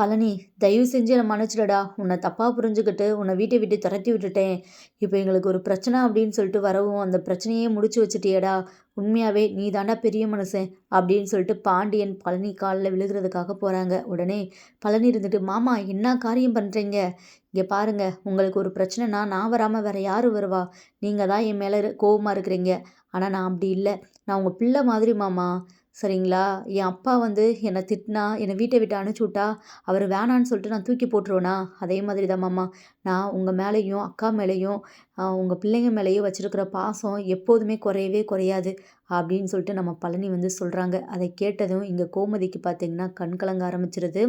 பழனி தயவு செஞ்சு என்னை மன்னிச்சிடடா. உன்னை தப்பாக புரிஞ்சுக்கிட்டு உன்னை வீட்டை விட்டு துரத்தி விட்டுட்டேன். இப்போ எங்களுக்கு ஒரு பிரச்சனை அப்படின்னு சொல்லிட்டு வரவும் அந்த பிரச்சனையே முடிச்சு வச்சுட்டியேடா. உண்மையாகவே நீ தாண்டா பெரிய மனுஷன் அப்படின்னு சொல்லிட்டு பாண்டியன் பழனி காலில் விழுகிறதுக்காக போகிறாங்க உடனே பழனி இருந்துட்டு மாமா என்ன காரியம் பண்ணுறீங்க இங்கே பாருங்க உங்களுக்கு ஒரு பிரச்சனைனா நான் வராமல் வேறு யார் வருவா? நீங்கள் தான் என் மேலே கோவமாக இருக்கிறீங்க. ஆனால் நான் அப்படி இல்லை. நான் உங்கள் பிள்ளை மாதிரி மாமா. சரிங்களா? என் அப்பா வந்து என்னை திட்டினா என்னை வீட்டை விட்டு அனுப்பிச்சி விட்டா அவர் வேணான்னு சொல்லிட்டு நான் தூக்கி போட்டுருவேனா? அதே மாதிரி தான் மாமா. நான் உங்கள் மேலேயும் அக்கா மேலேயும் உங்கள் பிள்ளைங்க மேலேயும் வச்சுருக்கிற பாசம் எப்போதுமே குறையவே குறையாது அப்படின்னு சொல்லிட்டு நம்ம பழனி வந்து சொல்கிறாங்க அதை கேட்டதும் இங்கே கோமதிக்கு பார்த்திங்கன்னா கண் கலங்க ஆரம்பிச்சிருது.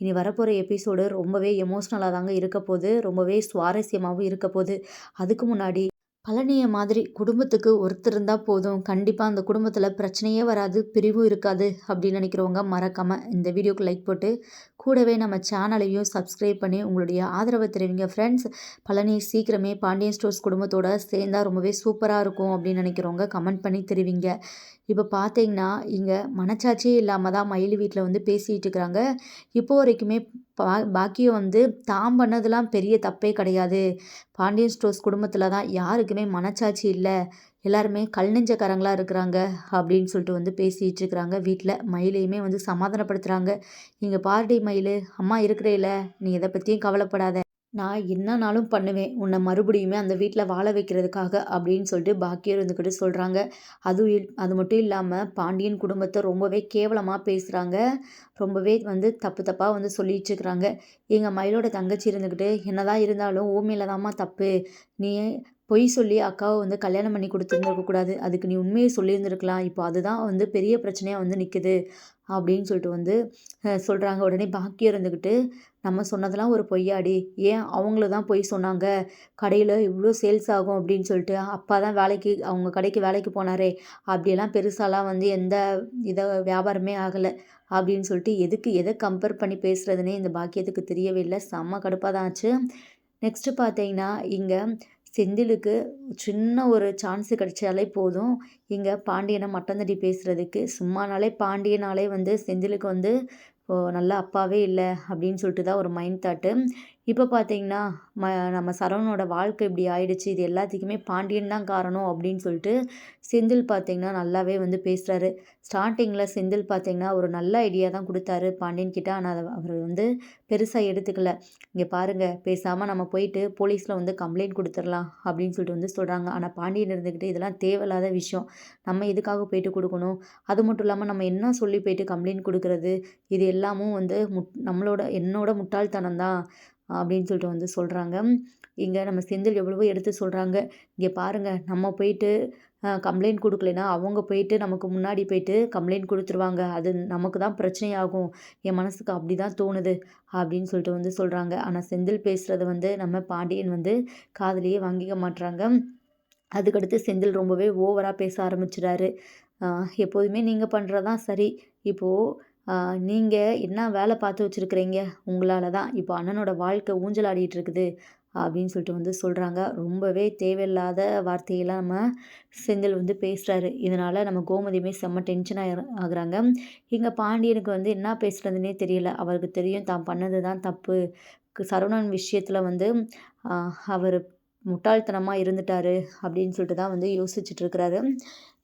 இனி வரப்போகிற எபிசோடு ரொம்பவே எமோஷ்னலாக தாங்க இருக்க போகுது. ரொம்பவே சுவாரஸ்யமாகவும் இருக்க போகுது. அதுக்கு முன்னாடி பழனியை மாதிரி குடும்பத்துக்கு ஒருத்தர் இருந்தால் போதும். கண்டிப்பாக அந்த குடும்பத்தில் பிரச்சனையே வராது பிரிவும் இருக்காது அப்படின்னு நினைக்கிறவங்க மறக்காமல் இந்த வீடியோக்கு லைக் போட்டு கூடவே நம்ம சேனலையும் சப்ஸ்கிரைப் பண்ணி உங்களுடைய ஆதரவை தெரிவிங்க. ஃப்ரெண்ட்ஸ் பழனி சீக்கிரமே பாண்டியன் ஸ்டோர்ஸ் குடும்பத்தோட சேர்ந்தால் ரொம்பவே சூப்பராக இருக்கும் அப்படின்னு நினைக்கிறவங்க கமெண்ட் பண்ணி தெரிவிங்க. இப்போ பார்த்தீங்கன்னா இங்கே மனச்சாட்சியே இல்லாமல் தான் மயில் வீட்டில் வந்து பேசிகிட்டு இருக்கிறாங்க இப்போ வரைக்குமே பா பாக்கியம் வந்து தாம் பண்ணதெல்லாம் பெரிய தப்பே கிடையாது. பாண்டியன் ஸ்டோர்ஸ் குடும்பத்தில் தான் யாருக்குமே மனச்சாட்சி இல்லை. எல்லாருமே கல் நெஞ்சக்காரங்களாக இருக்கிறாங்க அப்படின்னு சொல்லிட்டு வந்து பேசிகிட்டு இருக்கிறாங்க. வீட்டில் மயிலையுமே வந்து சமாதானப்படுத்துகிறாங்க இங்கே பார்ட்டி மயில் அம்மா இருக்கிறேல நீ எதை பற்றியும் கவலைப்படாத. நான் என்னனாலும் பண்ணுவேன். உன்னை மறுபடியுமே அந்த வீட்டில் வாழ வைக்கிறதுக்காக அப்படின்னு சொல்லிட்டு பாக்கியர் இருந்துக்கிட்டு சொல்கிறாங்க அதுவும் அது மட்டும் இல்லாமல் பாண்டியன் குடும்பத்தை ரொம்பவே கேவலமாக பேசுகிறாங்க ரொம்பவே வந்து தப்பு தப்பாக வந்து சொல்லிட்டு இருக்கிறாங்க. எங்கள் மயிலோட தங்கச்சி இருந்துக்கிட்டு என்னதான் இருந்தாலும் ஓமையில் தாம்மா தப்பு. நீ பொய் சொல்லி அக்காவை வந்து கல்யாணம் பண்ணி கொடுத்துருந்துருக்கக்கூடாது அதுக்கு நீ உண்மையை சொல்லியிருந்துருக்கலாம். இப்போ அதுதான் வந்து பெரிய பிரச்சனையாக வந்து நிற்குது அப்படின்னு சொல்லிட்டு வந்து சொல்கிறாங்க உடனே பாக்கியம் இருந்துக்கிட்டு நம்ம சொன்னதெல்லாம் ஒரு பொய்யாடி. ஏன் அவங்கள தான் பொய் சொன்னாங்க? கடையில் இவ்வளோ சேல்ஸ் ஆகும் அப்படின்னு சொல்லிட்டு அப்பா தான் வேலைக்கு அவங்க கடைக்கு வேலைக்கு போனாரே அப்படியெல்லாம் பெருசாலாம் வந்து எந்த இதை வியாபாரமே ஆகலை அப்படின்னு சொல்லிட்டு எதுக்கு எதை கம்பேர் பண்ணி பேசுகிறதுனே இந்த பாக்கியத்துக்கு தெரியவே இல்லை. செம்ம கடுப்பாக தான் ஆச்சு. நெக்ஸ்ட்டு பார்த்தீங்கன்னா இங்கே செந்திலுக்கு சின்ன ஒரு சான்ஸு கிடைச்சாலே போதும். இங்கே பாண்டியனை மட்டம் தட்டி பேசுகிறதுக்கு சும்மானாலே பாண்டியனாலே வந்து செந்திலுக்கு வந்து நல்ல அப்பாவே இல்லை அப்படின்னு சொல்லிட்டு தான் ஒரு மைண்ட் தாட்டு இப்போ பார்த்தீங்கன்னா ம நம்ம சரவணோட வாழ்க்கை இப்படி ஆயிடுச்சு. இது எல்லாத்துக்குமே பாண்டியன் தான் காரணம் அப்படின்னு சொல்லிட்டு செந்தில் பார்த்தீங்கன்னா நல்லாவே வந்து பேசுகிறாரு ஸ்டார்டிங்கில் செந்தில் பார்த்தீங்கன்னா ஒரு நல்ல ஐடியா தான் கொடுத்தாரு பாண்டியன் கிட்ட. ஆனால் அதை அவர் வந்து பெருசாக எடுத்துக்கல. இங்கே பாருங்கள் பேசாமல் நம்ம போயிட்டு போலீஸில் வந்து கம்ப்ளைண்ட் கொடுத்துடலாம் அப்படின்னு சொல்லிட்டு வந்து சொல்கிறாங்க ஆனால் பாண்டியன் இருந்துக்கிட்டு இதெல்லாம் தேவையில்லாத விஷயம். நம்ம எதுக்காக போயிட்டு கொடுக்கணும்? அது மட்டும் இல்லாமல் நம்ம என்ன சொல்லி போயிட்டு கம்ப்ளைண்ட் கொடுக்குறது? இது எல்லாமும் வந்து முட் நம்மளோட என்னோட முட்டாள்தனம் தான் அப்படின்னு சொல்லிட்டு வந்து சொல்கிறாங்க இங்கே நம்ம செந்தில் எவ்வளவோ எடுத்து சொல்கிறாங்க இங்கே பாருங்கள் நம்ம போயிட்டு கம்ப்ளைண்ட் கொடுக்கலைன்னா அவங்க போயிட்டு நமக்கு முன்னாடி போயிட்டு கம்ப்ளைண்ட் கொடுத்துருவாங்க. அது நமக்கு தான் பிரச்சனையாகும். என் மனசுக்கு அப்படி தான் தோணுது அப்படின்னு சொல்லிட்டு வந்து சொல்கிறாங்க ஆனால் செந்தில் பேசுகிறத வந்து நம்ம பாண்டியன் வந்து காதலியே வாங்கிக்க மாட்டுறாங்க அதுக்கடுத்து செந்தில் ரொம்பவே ஓவராக பேச ஆரம்பிச்சிடாரு எப்போதுமே நீங்கள் பண்ணுறதான் சரி. இப்போது நீங்கள் என்ன வேலை பார்த்து வச்சுருக்கிறீங்க? உங்களால் தான். இப்போ அண்ணனோட வாழ்க்கை ஊஞ்சலாடிட்டு இருக்குது அப்படின்னு சொல்லிட்டு வந்து சொல்கிறாங்க ரொம்பவே தேவையில்லாத வார்த்தையெல்லாம் நம்ம செந்தில் வந்து பேசுகிறாரு இதனால் நம்ம கோமதியுமே செம்ம டென்ஷன் ஆகுறாங்க. இங்கே பாண்டியனுக்கு வந்து என்ன பேசுகிறதுனே தெரியல. அவருக்கு தெரியும் தான் பண்ணது தான் தப்பு. சரவணன் விஷயத்தில் வந்து அவர் முட்டாள்தனமாக இருந்துட்டாரு அப்படின்னு சொல்லிட்டு தான் வந்து யோசிச்சுட்டு இருக்கிறாரு.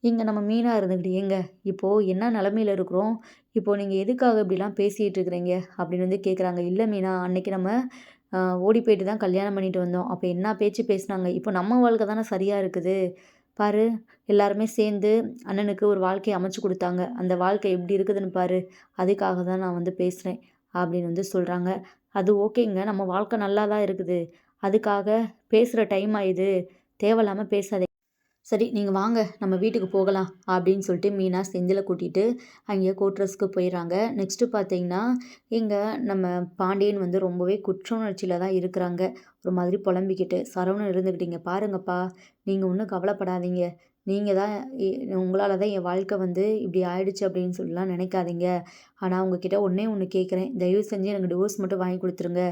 இங்கே நம்ம மீனாக இருந்துக்கிட்டு எங்க இப்போது என்ன நிலமையில இருக்கிறோம்? இப்போது நீங்கள் எதுக்காக இப்படிலாம் பேசிகிட்டு இருக்கிறீங்க? அப்படின்னு வந்து கேட்குறாங்க இல்லை மீனா அன்றைக்கி நம்ம ஓடி போயிட்டு தான் கல்யாணம் பண்ணிட்டு வந்தோம். அப்போ என்ன பேச்சு பேசினாங்க? இப்போ நம்ம வாழ்க்கை தானே சரியாக இருக்குது. பாரு எல்லாருமே சேர்ந்து அண்ணனுக்கு ஒரு வாழ்க்கையை அமைச்சு கொடுத்தாங்க. அந்த வாழ்க்கை எப்படி இருக்குதுன்னு பாரு. அதுக்காக தான் நான் வந்து பேசுகிறேன் அப்படின்னு வந்து சொல்கிறாங்க அது ஓகேங்க. நம்ம வாழ்க்கை நல்லா தான் இருக்குது. அதுக்காக பேசுகிற டைம் ஆயிடுது தேவையில்லாமல் பேசாதே. சரி நீங்கள் வாங்க நம்ம வீட்டுக்கு போகலாம் அப்படின்னு சொல்லிட்டு மீனா செந்தில கூட்டிகிட்டு அங்கே கோட்ரஸ்க்கு போயிடுறாங்க நெக்ஸ்ட்டு பார்த்தீங்கன்னா இங்கே நம்ம பாண்டியன் வந்து ரொம்பவே குற்ற உணர்ச்சியில் தான் இருக்கிறாங்க. ஒரு மாதிரி புலம்பிக்கிட்டு சரவணன் இருந்துக்கிட்டீங்க பாருங்கப்பா நீங்கள் ஒன்றும் கவலைப்படாதீங்க. நீங்கள் தான் உங்களால் தான் என் வாழ்க்கை வந்து இப்படி ஆயிடுச்சு அப்படின்னு சொல்லலாம் நினைக்காதீங்க. ஆனால் உங்ககிட்ட ஒன்றே ஒன்று கேட்குறேன் தயவு செஞ்சு எனக்கு டிவோர்ஸ் மட்டும் வாங்கி கொடுத்துருங்க.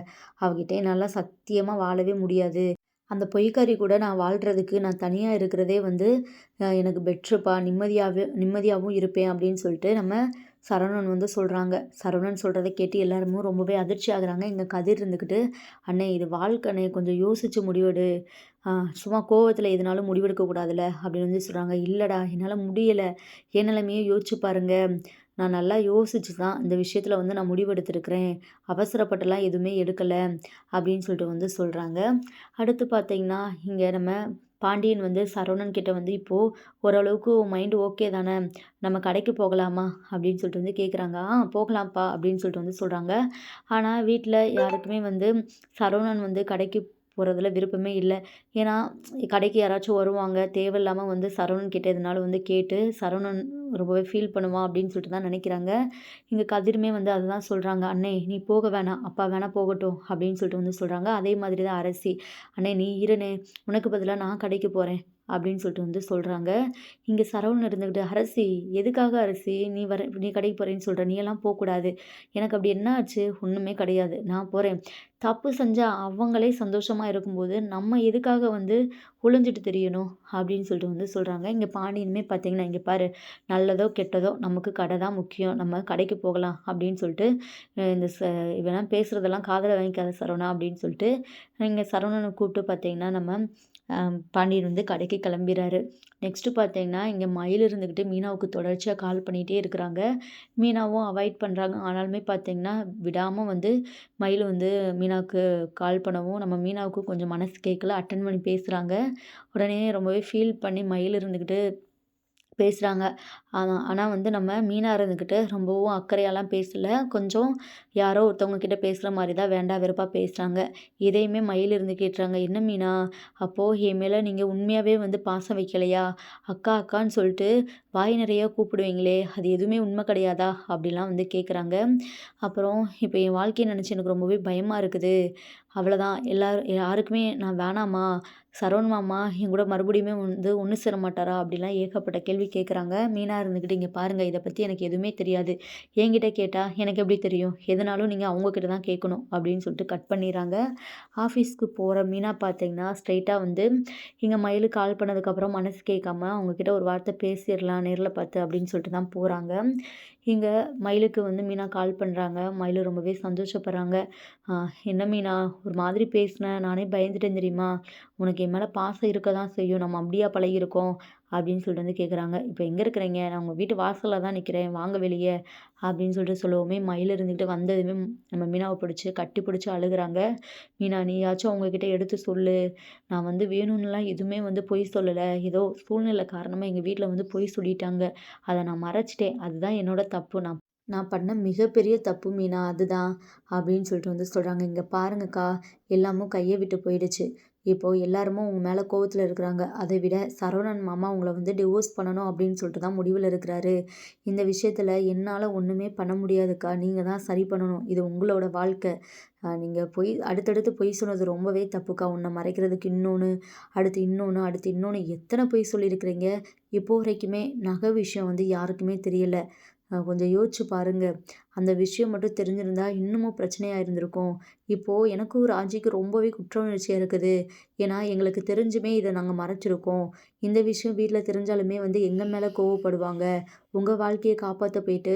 அவகிட்ட என்னால் சத்தியமாக வாழவே முடியாது. அந்த பொய்க்காரி கூட நான் வாழ்கிறதுக்கு நான் தனியாக இருக்கிறதே வந்து எனக்கு பெட்ருப்பா. நிம்மதியாகவே நிம்மதியாகவும் இருப்பேன் அப்படின்னு சொல்லிட்டு நம்ம சரவணன் வந்து சொல்கிறாங்க சரவணன் சொல்கிறத கேட்டு எல்லாருமே ரொம்பவே அதிர்ச்சி ஆகுறாங்க. இங்கே கதிர் இருந்துக்கிட்டு அண்ணே இது வாழ்க்கை கொஞ்சம் யோசித்து முடிவெடு. சும்மா கோவத்தில் எதுனாலும் முடிவெடுக்கக்கூடாதுல்ல அப்படின்னு வந்து சொல்கிறாங்க இல்லைடா என்னால் முடியலை. என் நிலைமையே யோசிச்சு பாருங்கள் நான் நல்லா யோசிச்சு தான் இந்த விஷயத்தில் வந்து நான் முடிவெடுத்திருக்கிறேன். அவசரப்பட்டுலாம் எதுவுமே எடுக்கலை அப்படின்னு சொல்லிட்டு வந்து சொல்கிறாங்க அடுத்து பார்த்தீங்கன்னா இங்கே நம்ம பாண்டியன் வந்து சரவணன் கிட்ட வந்து இப்போது ஓரளவுக்கு மைண்டு ஓகே தானே? நம்ம கடைக்கு போகலாமா? அப்படின்னு சொல்லிட்டு வந்து கேட்குறாங்க ஆ போகலாம்ப்பா அப்படின்னு சொல்லிட்டு வந்து சொல்கிறாங்க ஆனால் வீட்டில் யாருக்குமே வந்து சரவணன் வந்து கடைக்கு போகிறதுல விருப்பமே இல்லை. ஏன்னா கடைக்கு யாராச்சும் வருவாங்க தேவையில்லாமல் வந்து சரவணன் கிட்டே எதுனாலும் வந்து கேட்டு சரவணன் ரொம்பவே ஃபீல் பண்ணுவான் அப்படின்னு சொல்லிட்டு தான் நினைக்கிறாங்க. இங்கே கதிருமே வந்து அதுதான் சொல்கிறாங்க அண்ணே நீ போக வேணாம் அப்பா வேணால் போகட்டும் அப்படின்னு சொல்லிட்டு வந்து சொல்கிறாங்க அதே மாதிரி தான் அரசி அண்ணே நீ இருனே உனக்கு பதிலாக நான் கடைக்கு போகிறேன் அப்படின்னு சொல்லிட்டு வந்து சொல்கிறாங்க இங்கே சரவணன் இருந்துக்கிட்டு அரசி எதுக்காக அரசி? நீ வர நீ கடைக்கு போகிறேன்னு சொல்கிற நீ எல்லாம் போகக்கூடாது. எனக்கு அப்படி என்ன ஆச்சு? ஒன்றுமே கிடையாது. நான் போகிறேன் தப்பு செஞ்சால் அவங்களே சந்தோஷமாக இருக்கும்போது நம்ம எதுக்காக வந்து ஒளிஞ்சிட்டு தெரியணும் அப்படின்னு சொல்லிட்டு வந்து சொல்கிறாங்க இங்கே பாண்டியனுமே பார்த்தீங்கன்னா இங்கே பாரு நல்லதோ கெட்டதோ நமக்கு கடை தான் முக்கியம். நம்ம கடைக்கு போகலாம். அப்படின்னு சொல்லிட்டு இந்த ச இவெல்லாம் பேசுகிறதெல்லாம் காதில் வாங்கிக்காத சரவணா அப்படின்னு சொல்லிட்டு இங்கே சரவணனை கூப்பிட்டு பார்த்தீங்கன்னா நம்ம பாண்டியன் வந்து கடைக்கு கிளம்பிறாரு. நெக்ஸ்ட்டு பார்த்தீங்கன்னா இங்கே மயில் இருந்துக்கிட்டு மீனாவுக்கு தொடர்ச்சியாக கால் பண்ணிகிட்டே இருக்கிறாங்க. மீனாவும் அவாய்ட் பண்ணுறாங்க ஆனாலுமே பார்த்தீங்கன்னா விடாமல் வந்து மயில் வந்து மீனாவுக்கு கால் பண்ணவும் நம்ம மீனாவுக்கு கொஞ்சம் மனசு கேட்கல அட்டன் பண்ணி பேசுகிறாங்க உடனே ரொம்பவே ஃபீல் பண்ணி மயில் இருந்துக்கிட்டு பேசுகிறாங்க ஆனால் ஆனால் வந்து நம்ம மீனா இருந்துக்கிட்டு ரொம்பவும் அக்கறையாலாம் பேசல. கொஞ்சம் யாரோ ஒருத்தவங்க கிட்ட பேசுகிற மாதிரி தான் வேண்டா வெறுப்பாக பேசுகிறாங்க இதையுமே மயில் இருந்து கேட்டுறாங்க. என்ன மீனா? அப்போது என் மேலே நீங்கள் உண்மையாகவே வந்து பாசம் வைக்கலையா? அக்கா அக்கான்னு சொல்லிட்டு வாய் நிறைய கூப்பிடுவீங்களே அது எதுவுமே உண்மை கிடையாதா? அப்படிலாம் வந்து கேட்குறாங்க அப்புறம் இப்போ என் வாழ்க்கையை நினச்சி எனக்கு ரொம்பவே பயமாக இருக்குது. அவ்வளோதான் எல்லாரும் யாருக்குமே நான் வேணாமா? சரவண் மாமா என் கூட மறுபடியுமே வந்து ஒன்று சேர மாட்டாரா? அப்படிலாம் ஏகப்பட்ட கேள்வி கேட்குறாங்க மீனாக இருந்துக்கிட்டு இங்கே பாருங்கள் இதை பற்றி எனக்கு எதுவுமே தெரியாது. என்கிட்ட கேட்டால் எனக்கு எப்படி தெரியும்? எதனாலும் நீங்கள் அவங்கக்கிட்ட தான் கேட்கணும் அப்படின்னு சொல்லிட்டு கட் பண்ணிடுறாங்க. ஆஃபீஸ்க்கு போகிற மீனா பார்த்தீங்கன்னா ஸ்ட்ரைட்டாக வந்து இங்கே மயிலுக்கு கால் பண்ணதுக்கப்புறம் மனசு கேட்காம அவங்கக்கிட்ட ஒரு வார்த்தை பேசிடலாம் நேரில் பார்த்து அப்படின்னு சொல்லிட்டு தான் போகிறாங்க இங்கே மயிலுக்கு வந்து மீனா கால் பண்ணுறாங்க மயில் ரொம்பவே சந்தோஷப்படுறாங்க. என்ன மீனா? ஒரு மாதிரி பேசினேன் நானே பயந்துட்டேன் தெரியுமா? உனக்கு என் மேலே பாசம் இருக்க தான் செய்யும். நம்ம அப்படியா பழகிருக்கோம் அப்படின்னு சொல்லிட்டு வந்து கேட்குறாங்க இப்போ எங்கே இருக்கிறீங்க? நான் உங்கள் வீட்டு வாசலில் தான் நிற்கிறேன் வாங்க வெளியே. அப்படின்னு சொல்லிட்டு சொல்லவுமே மயில் இருந்துக்கிட்டு வந்ததுமே நம்ம மீனாவை பிடிச்சி கட்டி பிடிச்சி அழுகுறாங்க. மீனா நீயாச்சும் அவங்கக்கிட்ட எடுத்து சொல்லு. நான் வந்து வேணும்னுலாம் எதுவுமே வந்து பொய் சொல்லலை. ஏதோ சூழ்நிலை காரணமாக எங்கள் வீட்டில் வந்து பொய் சொல்லிட்டாங்க. அதை நான் மறைச்சிட்டேன். அதுதான் என்னோட தப்பு. நான் நான் பண்ண மிகப்பெரிய தப்பு மீனா அதுதான் அப்படின்னு சொல்லிட்டு வந்து சொல்கிறாங்க இங்கே பாருங்கக்கா எல்லாமும் கையை விட்டு போயிடுச்சு. இப்போது எல்லாருமே உங்கள் மேலே கோவத்தில் இருக்கிறாங்க. அதை விட சரவணன் மாமா உங்களை வந்து டிவோர்ஸ் பண்ணணும் அப்படின்னு சொல்லிட்டு தான் முடிவில் இருக்கிறாரு. இந்த விஷயத்தில் என்னால் ஒன்றுமே பண்ண முடியாதுக்கா. நீங்கள் தான் சரி பண்ணணும். இது உங்களோட வாழ்க்கை. நீங்கள் பொய் அடுத்தடுத்து பொய் சொன்னது ரொம்பவே தப்புக்கா. உன்னை மறைக்கிறதுக்கு இன்னொன்று அடுத்து இன்னொன்று அடுத்து இன்னொன்று எத்தனை பொய் சொல்லியிருக்கிறீங்க? இப்போ வரைக்குமே நகை விஷயம் வந்து யாருக்குமே தெரியல. கொஞ்சம் யோசிச்சு பாருங்கள் அந்த விஷயம் மட்டும் தெரிஞ்சிருந்தா இன்னமும் பிரச்சனையாக இருந்திருக்கும். இப்போது எனக்கும் ராஜிக்கு ரொம்பவே குற்ற உணர்ச்சியாக இருக்குது. ஏன்னா எங்களுக்கு தெரிஞ்சுமே இதை நாங்கள் மறைச்சிருக்கோம். இந்த விஷயம் வீட்டில் தெரிஞ்சாலுமே வந்து எங்கள் மேலே கோவப்படுவாங்க. உங்கள் வாழ்க்கையை காப்பாற்ற போயிட்டு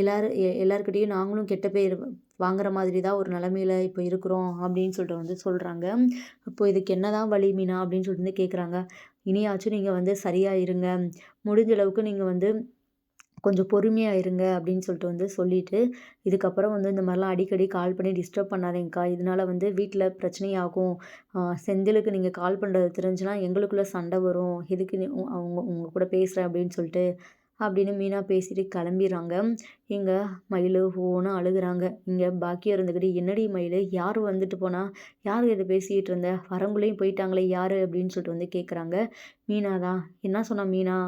எல்லோரும் எல்லாருக்கிட்டேயும் நாங்களும் கெட்ட பேர் வாங்குற மாதிரி தான் ஒரு நிலமையில இப்போ இருக்கிறோம் அப்படின்னு சொல்லிட்டு வந்து சொல்கிறாங்க இப்போ இதுக்கு என்ன தான் வழி மீனா அப்படின்னு சொல்லிட்டு வந்து கேட்குறாங்க இனியாச்சும் நீங்கள் வந்து சரியாக இருங்க. முடிஞ்ச அளவுக்கு நீங்கள் வந்து கொஞ்சம் பொறுமையாக இருங்க அப்படின்னு சொல்லிட்டு வந்து சொல்லிவிட்டு இதுக்கப்புறம் வந்து இந்த மாதிரிலாம் அடிக்கடி கால் பண்ணி டிஸ்டர்ப் பண்ணாதீங்கக்கா. இதனால் வந்து வீட்டில் பிரச்சனையாகும். செந்திலுக்கு நீங்கள் கால் பண்ணுறது தெரிஞ்சுன்னா எங்களுக்குள்ளே சண்டை வரும். எதுக்கு அவங்க உங்கள் கூட பேசுகிறேன் அப்படின்னு சொல்லிட்டு அப்படின்னு மீனா பேசிட்டு கிளம்பிடுறாங்க. இங்கே மயில் ஓன்னு அழுகுறாங்க. இங்கே பாக்கியம் இருந்துக்கிட்டு என்னடி மயில் யார் வந்துட்டு போனால் யார் இதை பேசிகிட்டு இருந்த? வரங்குள்ளேயும் போயிட்டாங்களே யார்? அப்படின்னு சொல்லிட்டு வந்து கேட்குறாங்க மீனா தான் என்ன சொன்னா மீனா?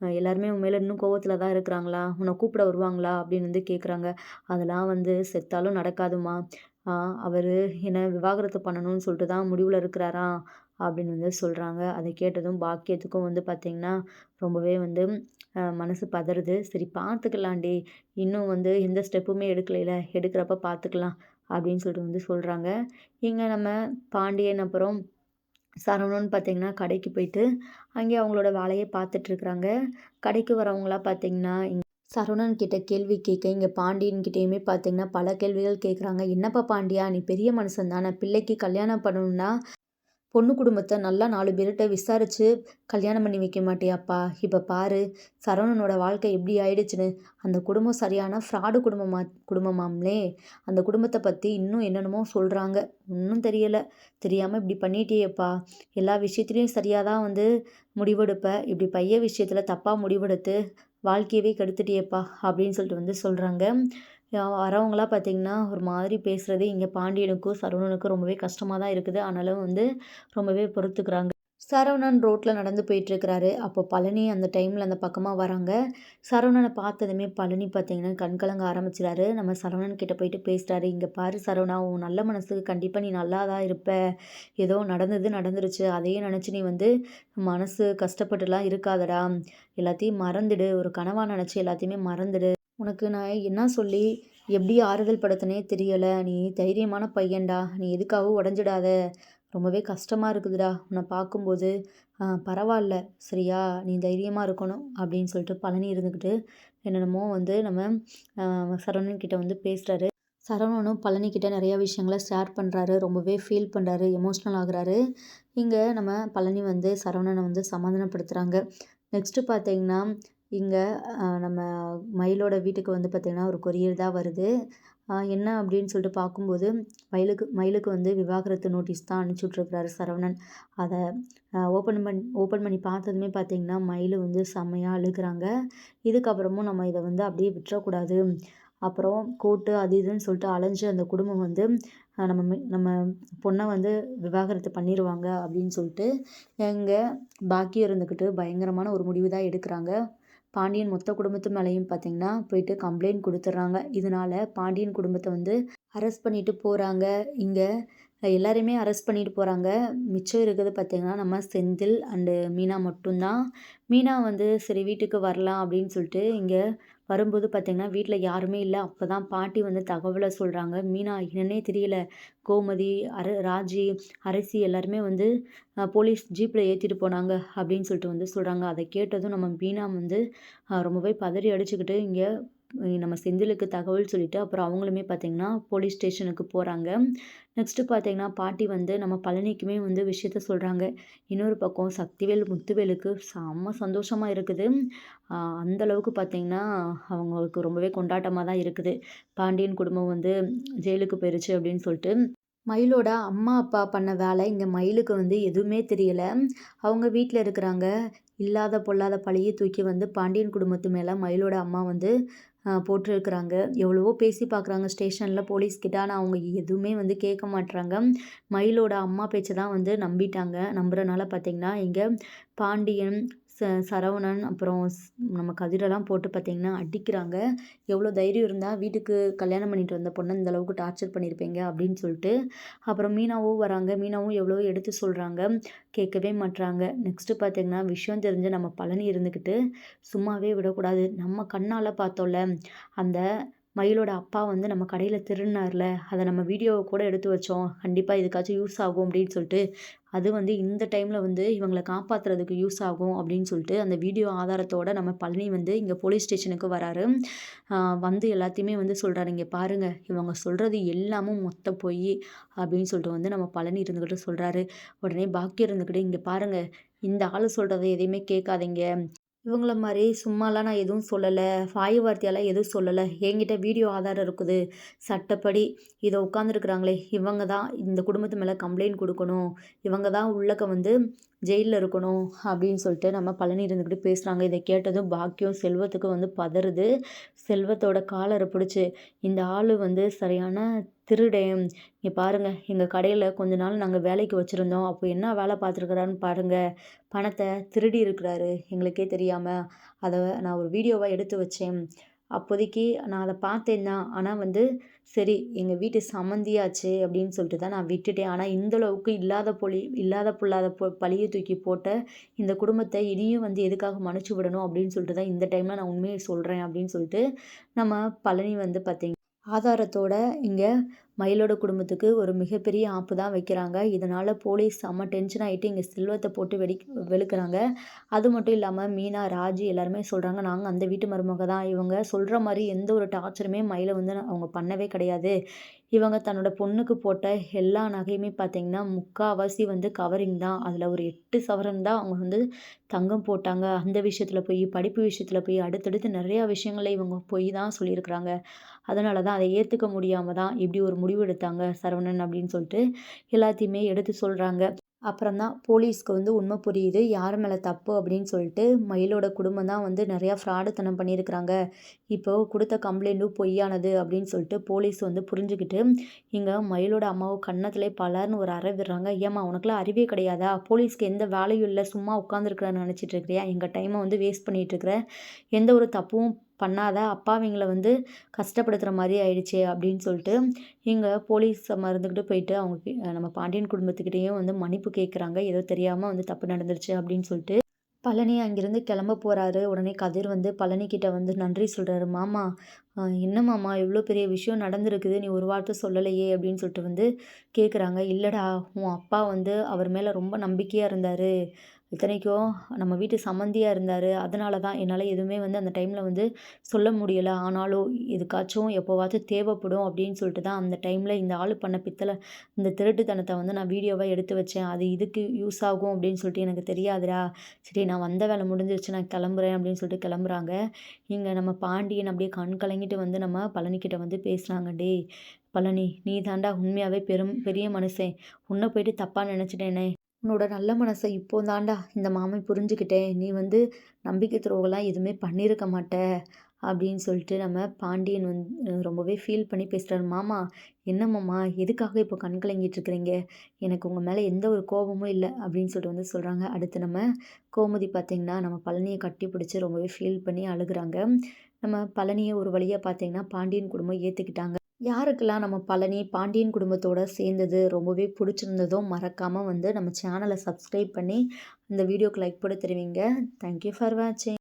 எல்லாருமே உன் மேலே இன்னும் கோவத்தில் தான் இருக்கிறாங்களா? உன்னை கூப்பிட வருவாங்களா? அப்படின்னு வந்து கேட்குறாங்க அதெல்லாம் வந்து செத்தாலும் நடக்காதுமா அவர் என்னை விவாகரத்து பண்ணணும்னு சொல்லிட்டு தான் முடிவில் இருக்கிறாரா? அப்படின்னு வந்து சொல்கிறாங்க அதை கேட்டதும் பாக்கியத்துக்கும் வந்து பார்த்திங்கன்னா ரொம்பவே வந்து மனசு பதறுது. சரி பார்த்துக்கலாண்டி இன்னும் வந்து எந்த ஸ்டெப்புமே எடுக்கலையில எடுக்கிறப்ப பார்த்துக்கலாம் அப்படின்னு சொல்லிட்டு வந்து சொல்கிறாங்க இங்கே நம்ம பாண்டியன் அப்புறம் சரவணன் பார்த்திங்கன்னா கடைக்கு போயிட்டு அங்கே அவங்களோட வேலையை பார்த்துட்ருக்குறாங்க கடைக்கு வரவங்களாம் பார்த்தீங்கன்னா சரவணன் கிட்ட கேள்வி கேட்க இங்கே பாண்டியன் கிட்டேயுமே பார்த்தீங்கன்னா பல கேள்விகள் கேட்குறாங்க. என்னப்பா பாண்டியா நீ பெரிய மனுஷன் தானே பிள்ளைக்கு கல்யாணம் பண்ணணும்னா பொண்ணு குடும்பத்தை நல்லா நாலு பேர்கிட்ட விசாரித்து கல்யாணம் பண்ணி வைக்க மாட்டியாப்பா? இப்போ பாரு சரவணனோட வாழ்க்கை எப்படி ஆயிடுச்சுன்னு. அந்த குடும்பம் சரியான ஃப்ராடு குடும்பமா குடும்பமாம்லே. அந்த குடும்பத்தை பற்றி இன்னும் என்னென்னமோ சொல்கிறாங்க ஒன்றும் தெரியலை. தெரியாமல் இப்படி பண்ணிட்டியேப்பா. எல்லா விஷயத்துலேயும் சரியாக தான் வந்து முடிவெடுப்ப. இப்படி பைய விஷயத்தில் தப்பாக முடிவெடுத்து வாழ்க்கையவே கெடுத்துட்டியேப்பா அப்படின்னு சொல்லிட்டு வந்து சொல்கிறாங்க வரவங்களாம் பார்த்திங்கன்னா ஒரு மாதிரி பேசுகிறது இங்கே பாண்டியனுக்கும் சரவணனுக்கும் ரொம்பவே கஷ்டமாக தான் இருக்குது. ஆனாலும் வந்து ரொம்பவே பொறுத்துக்கிறாங்க. சரவணன் ரோட்டில் நடந்து போயிட்டுருக்கிறாரு. அப்போ பழனி அந்த டைமில் அந்த பக்கமாக வராங்க. சரவணனை பார்த்ததுமே பழனி பார்த்தீங்கன்னா கண்கலங்க ஆரம்பிச்சிடாரு நம்ம சரவணன் கிட்டே போயிட்டு பேசுகிறாரு இங்கே பாரு சரவணா உன் நல்ல மனசுக்கு கண்டிப்பாக நீ நல்லா தான் இருப்ப. ஏதோ நடந்தது நடந்துருச்சு. அதையே நினச்சி நீ வந்து மனசு கஷ்டப்பட்டுலாம் இருக்காதடா. எல்லாத்தையும் மறந்துடு. ஒரு கனவாக நினச்சி எல்லாத்தையுமே மறந்துடு. உனக்கு நான் என்ன சொல்லி எப்படி ஆறுதல் படுத்தினே தெரியலை. நீ தைரியமான பையன்டா. நீ எதுக்காகவும் உடஞ்சிடாத? ரொம்பவே கஷ்டமாக இருக்குதுடா. உன்னை பார்க்கும்போது பரவாயில்ல. சரியா? நீ தைரியமாக இருக்கணும். அப்படின்னு சொல்லிட்டு பழனி இருந்துக்கிட்டு என்னென்னமோ வந்து நம்ம சரவணன் கிட்ட வந்து பேசுகிறாரு சரவணனும் பழனிக்கிட்ட நிறையா விஷயங்களை ஷேர் பண்ணுறாரு ரொம்பவே ஃபீல் பண்ணுறாரு எமோஷ்னல் ஆகுறாரு. இங்கே நம்ம பழனி வந்து சரவணனை வந்து சமாதானப்படுத்துகிறாங்க நெக்ஸ்ட்டு பார்த்தீங்கன்னா இங்கே நம்ம மயிலோட வீட்டுக்கு வந்து பார்த்திங்கன்னா ஒரு கொரியர் தான் வருது. என்ன அப்படின்னு சொல்லிட்டு பார்க்கும்போது மயிலுக்கு மயிலுக்கு வந்து விவாகரத்து நோட்டீஸ் தான் அனுப்பிச்சுட்ருக்கிறாரு சரவணன். அதை ஓப்பன் பண் ஓப்பன் பண்ணி பார்த்ததுமே பார்த்திங்கன்னா மயில் வந்து செம்மையாக அழுகுறாங்க. இதுக்கப்புறமும் நம்ம இதை வந்து அப்படியே விட்டுறக்கூடாது. அப்புறம் கோட்டு அது இதுன்னு சொல்லிட்டு அலைஞ்சு அந்த குடும்பம் வந்து நம்ம நம்ம பொண்ணை வந்து விவாகரத்து பண்ணிடுவாங்க அப்படின்னு சொல்லிட்டு எங்கள் பாக்கியம் இருந்துக்கிட்டு பயங்கரமான ஒரு முடிவு தான் எடுக்கிறாங்க. பாண்டியன் மொத்த குடும்பத்து மேலேயும் பார்த்தீங்கன்னா போயிட்டு கம்ப்ளைண்ட் கொடுத்துட்றாங்க இதனால் பாண்டியன் குடும்பத்தை வந்து அரெஸ்ட் பண்ணிட்டு போகிறாங்க இங்கே எல்லாரையுமே அரெஸ்ட் பண்ணிட்டு போகிறாங்க மிச்சம் இருக்கிறது பார்த்திங்கன்னா நம்ம செந்தில் அண்டு மீனா மட்டும்தான். மீனா வந்து சரி வீட்டுக்கு வரலாம் அப்படின்னு சொல்லிட்டு இங்கே வரும்போது பார்த்திங்கன்னா வீட்டில் யாருமே இல்லை. அப்போ தான் பாட்டி வந்து தகவலை சொல்கிறாங்க மீனா என்னன்னே தெரியல. கோமதி அர ராஜி அரசி எல்லாருமே வந்து போலீஸ் ஜீப்பில் ஏற்றிட்டு போனாங்க அப்படின்னு சொல்லிட்டு வந்து சொல்கிறாங்க அதை கேட்டதும் நம்ம மீனா வந்து ரொம்பவே பதறி அடிச்சுக்கிட்டு இங்கே நம்ம செந்திலுக்கு தகவல் சொல்லிவிட்டு அப்புறம் அவங்களுமே பார்த்திங்கன்னா போலீஸ் ஸ்டேஷனுக்கு போகிறாங்க நெக்ஸ்ட்டு பார்த்திங்கன்னா பாட்டி வந்து நம்ம பழனிக்குமே வந்து விஷயத்த சொல்கிறாங்க இன்னொரு பக்கம் சக்திவேல் முத்துவேலுக்கு செம்ம சந்தோஷமாக இருக்குது. அந்தளவுக்கு பார்த்திங்கன்னா அவங்களுக்கு ரொம்பவே கொண்டாட்டமாக தான் இருக்குது. பாண்டியன் குடும்பம் வந்து ஜெயிலுக்கு போயிருச்சு அப்படின்னு சொல்லிட்டு மயிலோட அம்மா அப்பா பண்ண வேலை இங்கே மயிலுக்கு வந்து எதுவுமே தெரியலை. அவங்க வீட்டில் இருக்கிறாங்க. இல்லாத பொல்லாத பழியை தூக்கி வந்து பாண்டியன் குடும்பத்து மேலே மயிலோட அம்மா வந்து போட்டிருக்கிறாங்க. எவ்வளவோ பேசி பார்க்குறாங்க. ஸ்டேஷனில் போலீஸ்கிட்ட ஆனால் அவங்க எதுவுமே வந்து கேட்க மாட்டுறாங்க மயிலோட அம்மா பேச்சை தான் வந்து நம்பிட்டாங்க. நம்புறனால பார்த்திங்கன்னா இங்கே பாண்டியன் ச சரவணன் அப்புறம் நம்ம கதிரெல்லாம் போட்டு பார்த்திங்கன்னா அடிக்கிறாங்க. எவ்வளோ தைரியம் இருந்தால் வீட்டுக்கு கல்யாணம் பண்ணிட்டு வந்த பொண்ணை இந்த அளவுக்கு டார்ச்சர் பண்ணியிருப்பீங்க அப்படின்னு சொல்லிட்டு அப்புறம் மீனாவும் வராங்க. மீனாவும் எவ்வளோ எடுத்து சொல்கிறாங்க கேட்கவே மாட்டுறாங்க நெக்ஸ்ட்டு பார்த்திங்கன்னா விஷயம் தெரிஞ்ச நம்ம பழனி இருந்துக்கிட்டு சும்மாவே விடக்கூடாது. நம்ம கண்ணால் பார்த்தோம்ல அந்த மயிலோட அப்பா வந்து நம்ம கடையில் திருடினார்ல அதை நம்ம வீடியோவை கூட எடுத்து வச்சோம். கண்டிப்பாக இதுக்காச்சும் யூஸ் ஆகும் அப்படின்னு சொல்லிட்டு அது வந்து இந்த டைமில் வந்து இவங்களை காப்பாற்றுறதுக்கு யூஸ் ஆகும் அப்படின்னு சொல்லிட்டு அந்த வீடியோ ஆதாரத்தோடு நம்ம பழனி வந்து இங்கே போலீஸ் ஸ்டேஷனுக்கு வராரு. வந்து எல்லாத்தையுமே வந்து சொல்கிறாரு இங்கே பாருங்கள் இவங்க சொல்கிறது எல்லாமும் மொத்த போய் அப்படின்னு சொல்லிட்டு வந்து நம்ம பழனி இருந்துக்கிட்டு சொல்கிறாரு உடனே பாக்கியம் இருந்துக்கிட்டு இங்கே பாருங்கள் இந்த ஆள் சொல்கிறத எதையுமே கேட்காதீங்க. இவங்கள மாதிரி சும்மாலாம் நான் எதுவும் சொல்லலை. வாய் வார்த்தையெல்லாம் எதுவும் சொல்லலை. என்கிட்ட வீடியோ ஆதாரம் இருக்குது. சட்டப்படி இதை உட்காந்துருக்குறாங்களே இவங்க தான் இந்த குடும்பத்து மேலே கம்ப்ளைண்ட் கொடுக்கணும். இவங்க தான் உள்ளக்க வந்து ஜெயிலில் இருக்கணும் அப்படின்னு சொல்லிட்டு நம்ம பழனி இருந்துக்கிட்டு பேசுகிறாங்க இதை கேட்டதும் பாக்கியம் செல்வத்துக்கு வந்து பதறுது. செல்வத்தோட காலரை பிடிச்சி இந்த ஆள் வந்து சரியான திருடேன் இங்கே பாருங்கள் எங்கள் கடையில் கொஞ்ச நாள் நாங்கள் வேலைக்கு வச்சுருந்தோம். அப்போ என்ன வேலை பார்த்துருக்குறான்னு பாருங்கள் பணத்தை திருடி இருக்கிறாரு. எங்களுக்கே தெரியாமல் அதை நான் ஒரு வீடியோவாக எடுத்து வச்சேன். அப்போதைக்கு நான் அதை பார்த்தேன் தான் ஆனால் வந்து சரி எங்கள் வீட்டு சம்மந்தியாச்சு அப்படின்னு சொல்லிட்டு தான் நான் விட்டுட்டேன். ஆனால் இந்தளவுக்கு இல்லாத பொழி இல்லாத பொல்லாத பொ பழியை தூக்கி போட்ட இந்த குடும்பத்தை இனியும் வந்து எதுக்காக மன்னிச்சு விடணும் அப்படின்னு சொல்லிட்டு தான் இந்த டைமில் நான் உண்மையை சொல்கிறேன் அப்படின்னு சொல்லிட்டு நம்ம பழனி வந்து பார்த்திங்கன்னா ஆதாரத்தோட இங்கே மயிலோட குடும்பத்துக்கு ஒரு மிகப்பெரிய ஆப்பு தான் வைக்கிறாங்க. இதனால் போலீஸ் செம்ம டென்ஷன் ஆகிட்டு இங்கே செல்வத்தை போட்டு வெடி வெளுக்கிறாங்க. அது மட்டும் இல்லாமல் மீனா ராஜி எல்லாருமே சொல்கிறாங்க நாங்கள் அந்த வீட்டு மருமக தான். இவங்க சொல்கிற மாதிரி எந்த ஒரு டார்ச்சருமே மயிலை வந்து அவங்க பண்ணவே கிடையாது. இவங்க தன்னோட பொண்ணுக்கு போட்ட எல்லா நகையுமே பார்த்தீங்கன்னா முக்காவாசி வந்து கவரிங் தான். அதில் ஒரு எட்டு சவரன் தான் அவங்க வந்து தங்கம் போட்டாங்க. அந்த விஷயத்தில் போய் படிப்பு விஷயத்தில் போய் அடுத்தடுத்து நிறையா விஷயங்களை இவங்க போய் தான் சொல்லியிருக்கிறாங்க. அதனால தான் அதை ஏற்றுக்க முடியாமல் தான் இப்படி ஒரு முடிவு எடுத்தாங்க சரவணன் அப்படின்னு சொல்லிட்டு எல்லாத்தையுமே எடுத்து சொல்கிறாங்க அப்புறம் தான் போலீஸ்க்கு வந்து உண்மை புரியுது. யார் மேலே தப்பு அப்படின்னு சொல்லிட்டு மயிலோட குடும்பம் தான் வந்து நிறையா ஃப்ராடுத்தனம் பண்ணியிருக்கிறாங்க. இப்போது கொடுத்த கம்ப்ளைண்ட்டும் பொய்யானது அப்படின்னு சொல்லிட்டு போலீஸ் வந்து புரிஞ்சுக்கிட்டு இங்கே மயிலோட அம்மாவை கன்னத்திலே பலர்னு ஒரு அறை விடுறாங்க. ஏம்மா உனக்குலாம் அறிவே கிடையாதா? போலீஸ்க்கு எந்த வேலையும் இல்லை. சும்மா உட்காந்துருக்குறான்னு நினச்சிட்டு இருக்கிறியா? எங்கள் டைமை வந்து வேஸ்ட் பண்ணிகிட்டு இருக்கிற எந்த ஒரு தப்பும் பண்ணாத அப்பாவிங்களை வந்து கஷ்டப்படுத்துகிற மாதிரி ஆயிடுச்சு அப்படின்னு சொல்லிட்டு இங்கே போலீஸ் மறந்துக்கிட்டு போயிட்டு அவங்க நம்ம பாண்டியன் குடும்பத்துக்கிட்டேயும் வந்து மன்னிப்பு கேட்குறாங்க ஏதோ தெரியாமல் வந்து தப்பு நடந்துருச்சு அப்படின்னு சொல்லிட்டு. பழனி அங்கேருந்து கிளம்ப போகிறாரு உடனே கதிர் வந்து பழனிக்கிட்ட வந்து நன்றி சொல்கிறாரு மாமா என்ன மாமா? இவ்வளோ பெரிய விஷயம் நடந்திருக்குது. நீ ஒரு வார்த்தை சொல்லலையே அப்படின்னு சொல்லிட்டு வந்து கேட்குறாங்க இல்லைடா உன் அப்பா வந்து அவர் மேலே ரொம்ப நம்பிக்கையாக இருந்தார். இத்தனைக்கும் நம்ம வீட்டு சம்மந்தியாக இருந்தார். அதனால தான் என்னால் எதுவுமே வந்து அந்த டைமில் வந்து சொல்ல முடியலை. ஆனாலும் எதுக்காச்சும் எப்போவாச்சும் தேவைப்படும் அப்படின்னு சொல்லிட்டு தான் அந்த டைமில் இந்த ஆள் பண்ண பித்தளை இந்த திருட்டுத்தனத்தை வந்து நான் வீடியோவாக எடுத்து வச்சேன். அது இதுக்கு யூஸ் ஆகும் அப்படின்னு சொல்லிட்டு எனக்கு தெரியாதுடா. சரி நான் வந்த வேலை முடிஞ்சிருச்சு நான் கிளம்புறேன் அப்படின்னு சொல்லிட்டு கிளம்புறாங்க. இங்கே நம்ம பாண்டியன் அப்படியே கண் கலங்கிட்டு வந்து நம்ம பழனிக்கிட்ட வந்து பேசுகிறாங்க டே பழனி நீ தாண்டா உண்மையாகவே பெரும் பெரிய மனுஷன். உன்னை போயிட்டு தப்பாக நினச்சிட்டேனே. உன்னோட நல்ல மனசை இப்போ தாண்டா இந்த மாமை புரிஞ்சுக்கிட்டேன் நீ வந்து நம்பிக்கை துரோகம்லாம் எதுவுமே பண்ணியிருக்க மாட்ட அப்படின்னு சொல்லிட்டு நம்ம பாண்டியன் வந்து ரொம்பவே ஃபீல் பண்ணி பேசுகிறாரு மாமா என்ன மாமா? எதுக்காக இப்போ கண் கலங்கிட்டு இருக்கிறீங்க? எனக்கு உங்கள் மேலே எந்த ஒரு கோபமும் இல்லை அப்படின்னு சொல்லிட்டு வந்து சொல்கிறாங்க அடுத்து நம்ம கோமதி பார்த்திங்கன்னா நம்ம பழனியை கட்டி பிடிச்சி ரொம்பவே ஃபீல் பண்ணி அழுகிறாங்க. நம்ம பழனியை ஒரு வழியாக பார்த்திங்கன்னா பாண்டியன் குடும்பம் ஏற்றுக்கிட்டாங்க யாருக்கெல்லாம் நம்ம பழனி பாண்டியன் குடும்பத்தோடு சேர்ந்தது ரொம்பவே பிடிச்சிருந்ததோ மறக்காமல் வந்து நம்ம சேனலை சப்ஸ்கிரைப் பண்ணி இந்த வீடியோக்கு லைக் போட தருவீங்க. தேங்க்யூ ஃபார் வாட்சிங்